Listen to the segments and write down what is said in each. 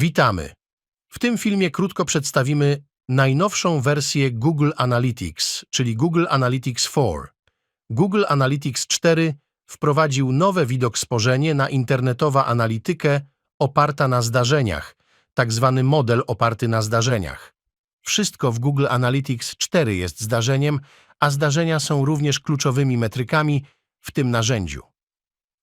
Witamy! W tym filmie krótko przedstawimy najnowszą wersję Google Analytics, czyli Google Analytics 4. Google Analytics 4 wprowadził nowe widok spojrzenie na internetowa analitykę oparta na zdarzeniach, tak zwany model oparty na zdarzeniach. Wszystko w Google Analytics 4 jest zdarzeniem, a zdarzenia są również kluczowymi metrykami w tym narzędziu.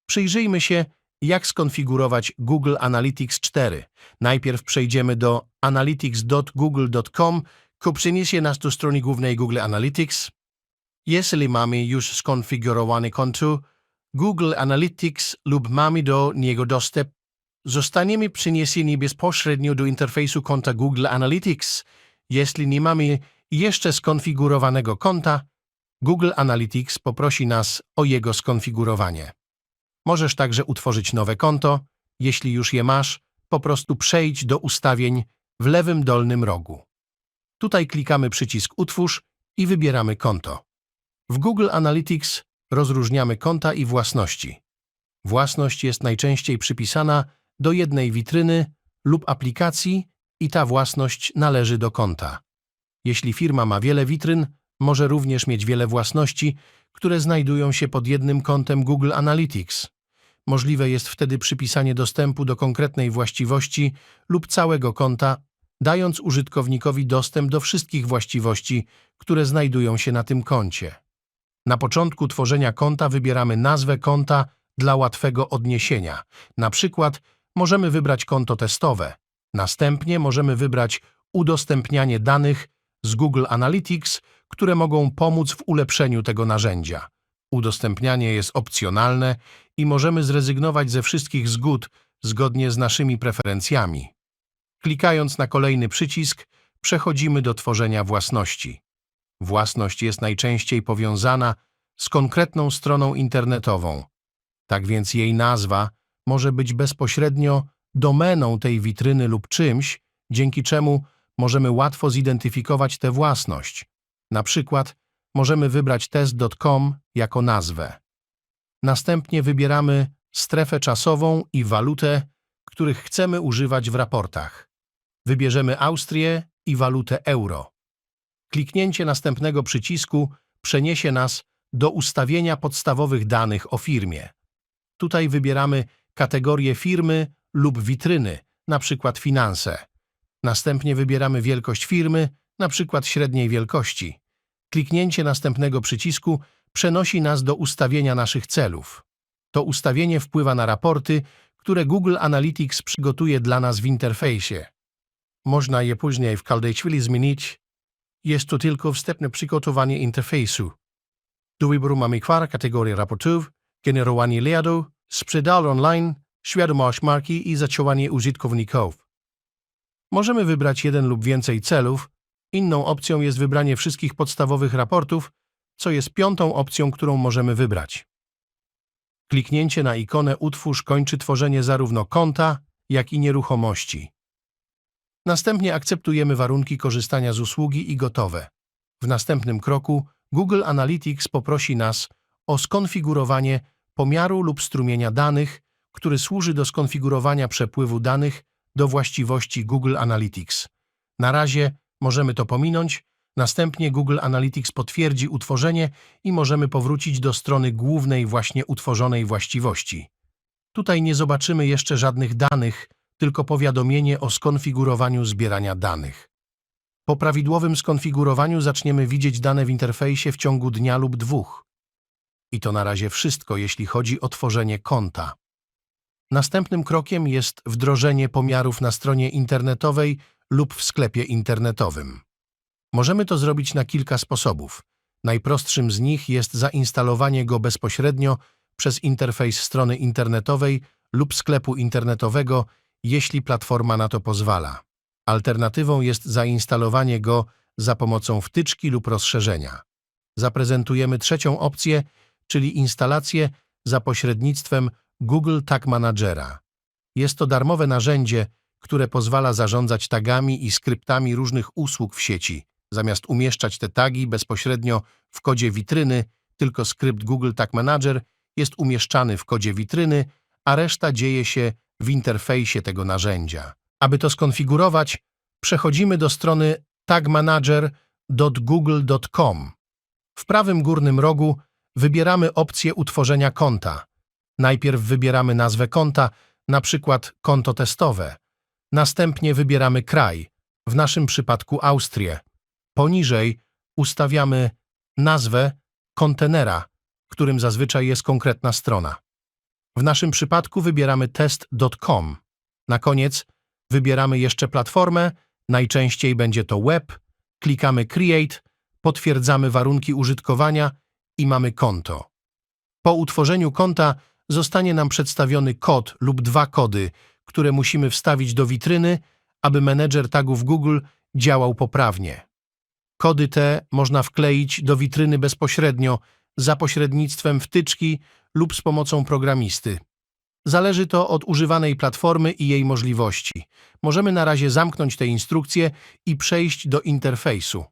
Przyjrzyjmy się, jak skonfigurować Google Analytics 4. Najpierw przejdziemy do analytics.google.com, co przyniesie nas do strony głównej Google Analytics. Jeśli mamy już skonfigurowane konto Google Analytics lub mamy do niego dostęp, zostaniemy przeniesieni bezpośrednio do interfejsu konta Google Analytics. Jeśli nie mamy jeszcze skonfigurowanego konta, Google Analytics poprosi nas o jego skonfigurowanie. Możesz także utworzyć nowe konto. Jeśli już je masz, po prostu przejdź do ustawień w lewym dolnym rogu. Tutaj klikamy przycisk Utwórz i wybieramy konto. W Google Analytics rozróżniamy konta i własności. Własność jest najczęściej przypisana do jednej witryny lub aplikacji i ta własność należy do konta. Jeśli firma ma wiele witryn, może również mieć wiele własności, które znajdują się pod jednym kontem Google Analytics. Możliwe jest wtedy przypisanie dostępu do konkretnej właściwości lub całego konta, dając użytkownikowi dostęp do wszystkich właściwości, które znajdują się na tym koncie. Na początku tworzenia konta wybieramy nazwę konta dla łatwego odniesienia. Na przykład możemy wybrać konto testowe. Następnie możemy wybrać udostępnianie danych z Google Analytics, które mogą pomóc w ulepszeniu tego narzędzia. Udostępnianie jest opcjonalne i możemy zrezygnować ze wszystkich zgód zgodnie z naszymi preferencjami. Klikając na kolejny przycisk, przechodzimy do tworzenia własności. Własność jest najczęściej powiązana z konkretną stroną internetową. Tak więc jej nazwa może być bezpośrednio domeną tej witryny lub czymś, dzięki czemu możemy łatwo zidentyfikować tę własność. Na przykład możemy wybrać test.com jako nazwę. Następnie wybieramy strefę czasową i walutę, których chcemy używać w raportach. Wybierzemy Austrię i walutę euro. Kliknięcie następnego przycisku przeniesie nas do ustawienia podstawowych danych o firmie. Tutaj wybieramy kategorię firmy lub witryny, np. finanse. Następnie wybieramy wielkość firmy, np. średniej wielkości. Kliknięcie następnego przycisku przenosi nas do ustawienia naszych celów. To ustawienie wpływa na raporty, które Google Analytics przygotuje dla nas w interfejsie. Można je później w każdej chwili zmienić. Jest to tylko wstępne przygotowanie interfejsu. Do wyboru mamy kwar kategorie raportów, generowanie leadu, sprzedaż online, świadomość marki i zachowanie użytkowników. Możemy wybrać jeden lub więcej celów, Inną opcją jest wybranie wszystkich podstawowych raportów, co jest piątą opcją, którą możemy wybrać. Kliknięcie na ikonę Utwórz kończy tworzenie zarówno konta, jak i nieruchomości. Następnie akceptujemy warunki korzystania z usługi i gotowe. W następnym kroku Google Analytics poprosi nas o skonfigurowanie pomiaru lub strumienia danych, który służy do skonfigurowania przepływu danych do właściwości Google Analytics. Na razie Możemy to pominąć, następnie Google Analytics potwierdzi utworzenie i możemy powrócić do strony głównej właśnie utworzonej właściwości. Tutaj nie zobaczymy jeszcze żadnych danych, tylko powiadomienie o skonfigurowaniu zbierania danych. Po prawidłowym skonfigurowaniu zaczniemy widzieć dane w interfejsie w ciągu dnia lub dwóch. I to na razie wszystko, jeśli chodzi o tworzenie konta. Następnym krokiem jest wdrożenie pomiarów na stronie internetowej lub w sklepie internetowym. Możemy to zrobić na kilka sposobów. Najprostszym z nich jest zainstalowanie go bezpośrednio przez interfejs strony internetowej lub sklepu internetowego, jeśli platforma na to pozwala. Alternatywą jest zainstalowanie go za pomocą wtyczki lub rozszerzenia. Zaprezentujemy trzecią opcję, czyli instalację za pośrednictwem Google Tag Managera. Jest to darmowe narzędzie, które pozwala zarządzać tagami i skryptami różnych usług w sieci. Zamiast umieszczać te tagi bezpośrednio w kodzie witryny, tylko skrypt Google Tag Manager jest umieszczany w kodzie witryny, a reszta dzieje się w interfejsie tego narzędzia. Aby to skonfigurować, przechodzimy do strony tagmanager.google.com. W prawym górnym rogu wybieramy opcję utworzenia konta. Najpierw wybieramy nazwę konta, na przykład konto testowe. Następnie wybieramy kraj, w naszym przypadku Austrię. Poniżej ustawiamy nazwę kontenera, którym zazwyczaj jest konkretna strona. W naszym przypadku wybieramy test.com. Na koniec wybieramy jeszcze platformę, najczęściej będzie to web, klikamy Create, potwierdzamy warunki użytkowania i mamy konto. Po utworzeniu konta zostanie nam przedstawiony kod lub dwa kody, które musimy wstawić do witryny, aby menedżer tagów Google działał poprawnie. Kody te można wkleić do witryny bezpośrednio za pośrednictwem wtyczki lub z pomocą programisty. Zależy to od używanej platformy i jej możliwości. Możemy na razie zamknąć te instrukcje i przejść do interfejsu.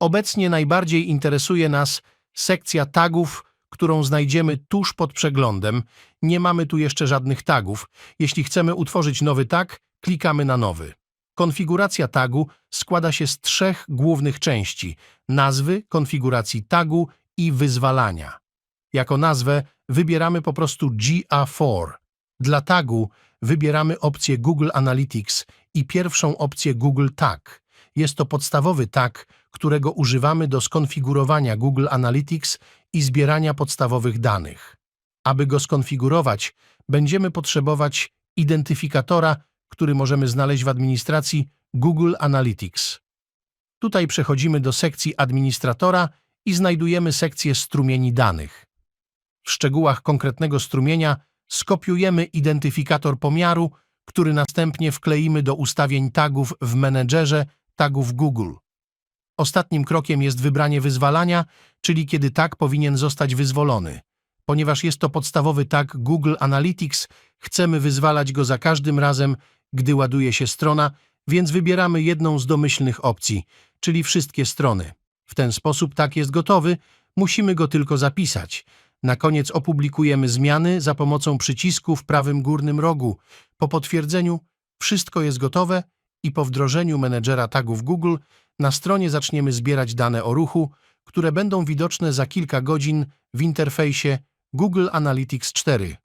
Obecnie najbardziej interesuje nas sekcja tagów, którą znajdziemy tuż pod przeglądem. Nie mamy tu jeszcze żadnych tagów. Jeśli chcemy utworzyć nowy tag, klikamy na nowy. Konfiguracja tagu składa się z trzech głównych części: nazwy, konfiguracji tagu i wyzwalania. Jako nazwę wybieramy po prostu GA4. Dla tagu wybieramy opcję Google Analytics i pierwszą opcję Google Tag. Jest to podstawowy tag, którego używamy do skonfigurowania Google Analytics i zbierania podstawowych danych. Aby go skonfigurować, będziemy potrzebować identyfikatora, który możemy znaleźć w administracji Google Analytics. Tutaj przechodzimy do sekcji administratora i znajdujemy sekcję strumieni danych. W szczegółach konkretnego strumienia skopiujemy identyfikator pomiaru, który następnie wkleimy do ustawień tagów w menedżerze tagów Google. Ostatnim krokiem jest wybranie wyzwalania, czyli kiedy tag powinien zostać wyzwolony. Ponieważ jest to podstawowy tag Google Analytics, chcemy wyzwalać go za każdym razem, gdy ładuje się strona, więc wybieramy jedną z domyślnych opcji, czyli wszystkie strony. W ten sposób tag jest gotowy, musimy go tylko zapisać. Na koniec opublikujemy zmiany za pomocą przycisku w prawym górnym rogu. Po potwierdzeniu wszystko jest gotowe i po wdrożeniu menedżera tagów Google na stronie zaczniemy zbierać dane o ruchu, które będą widoczne za kilka godzin w interfejsie Google Analytics 4.